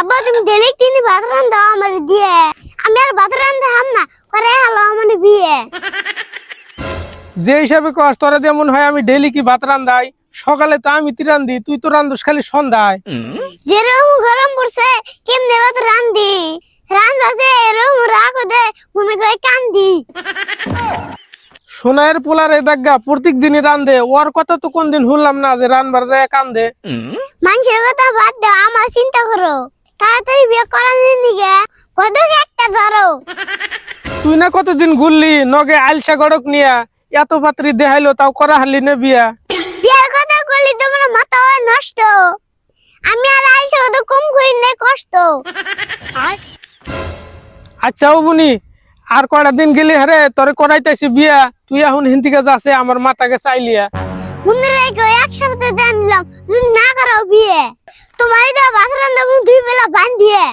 আব্বা তুমি ডেলি তিনি ভাত রান্ধা আমার দিয়ে। আমি আর ভাত রান্ধা হাম না করে হলো আমার বিয়ে। যে হিসাবে কস তোরা যেমন হয় আমি ডেলি কি ভাত রান্ধাই? সকালে তো আমি রান্ধি তুই তো রান্ধস খালি সন্ধ্যায়। যেরকম গরম পড়ছে কেমনে ভাত রান্ধি? রান্ধা যে এরকম রাখো দে মনে করে কান্দি। সোনায়ের পোলারে দাগা প্রত্যেক দিনই রান্ধে। ওর কথা তো কোনদিন শুনলাম না যে রানবার যায় কান্দে। মানুষের কথা বাদ দাও আমার চিন্তা করো। তাড়াতাড়ি বিয়ে নিগে কত একটা ধরো। তুই না কতদিন ঘুরলি নগে আলসা গড়ক নিয়া এত পাত্রী দেখাইলো তাও করা হারলি না বিয়া? বিয়ার কথা করলি তোমার মাথা হয় নষ্ট। আমি আর আইসা তো কম করি নাই কষ্ট। আচ্ছা ও বুনি আর কয়টা দিন গেলি হারে তোরে করাইতেছি বিয়া তুই এখন হিন্দিকে যাচ্ছে আমার মাথাকে চাইলিয়া। রেখে এক সপ্তাহ দেন নিলাম। যদি না তোমার এটা বাসরান দেবো দুই বেলা বান দিয়ে